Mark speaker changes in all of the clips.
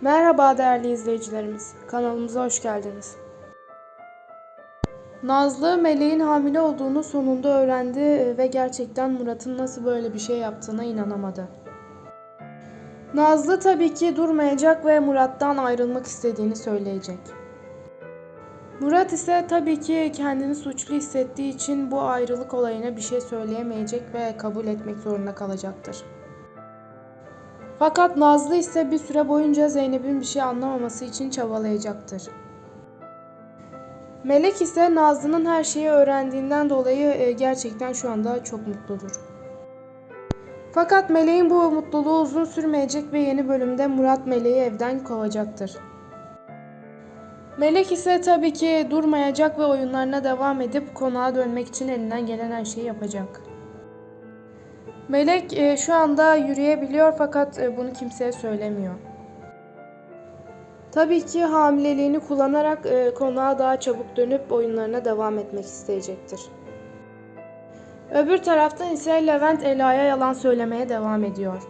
Speaker 1: Merhaba değerli izleyicilerimiz. Kanalımıza hoş geldiniz. Nazlı Meleğin hamile olduğunu sonunda öğrendi ve gerçekten Murat'ın nasıl böyle bir şey yaptığına inanamadı. Nazlı tabii ki durmayacak ve Murat'tan ayrılmak istediğini söyleyecek. Murat ise tabii ki kendini suçlu hissettiği için bu ayrılık olayına bir şey söyleyemeyecek ve kabul etmek zorunda kalacaktır. Fakat Nazlı ise bir süre boyunca Zeynep'in bir şey anlamaması için çabalayacaktır. Melek ise Nazlı'nın her şeyi öğrendiğinden dolayı e, gerçekten şu anda çok mutludur. Fakat Melek'in bu mutluluğu uzun sürmeyecek ve yeni bölümde Murat Melek'i evden kovacaktır. Melek ise tabii ki durmayacak ve oyunlarına devam edip konağa dönmek için elinden gelen her şeyi yapacak. Melek e, şu anda yürüyebiliyor fakat e, bunu kimseye söylemiyor. Tabii ki hamileliğini kullanarak e, konağa daha çabuk dönüp oyunlarına devam etmek isteyecektir. Öbür taraftan ise Levent Ela'ya yalan söylemeye devam ediyor.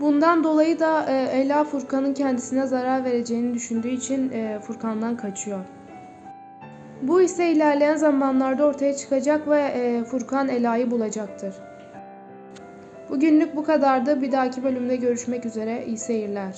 Speaker 1: Bundan dolayı da e, Ela Furkan'ın kendisine zarar vereceğini düşündüğü için e, Furkan'dan kaçıyor. Bu ise ilerleyen zamanlarda ortaya çıkacak ve e, Furkan Ela'yı bulacaktır. Bugünlük bu kadardı. Bir dahaki bölümde görüşmek üzere. İyi seyirler.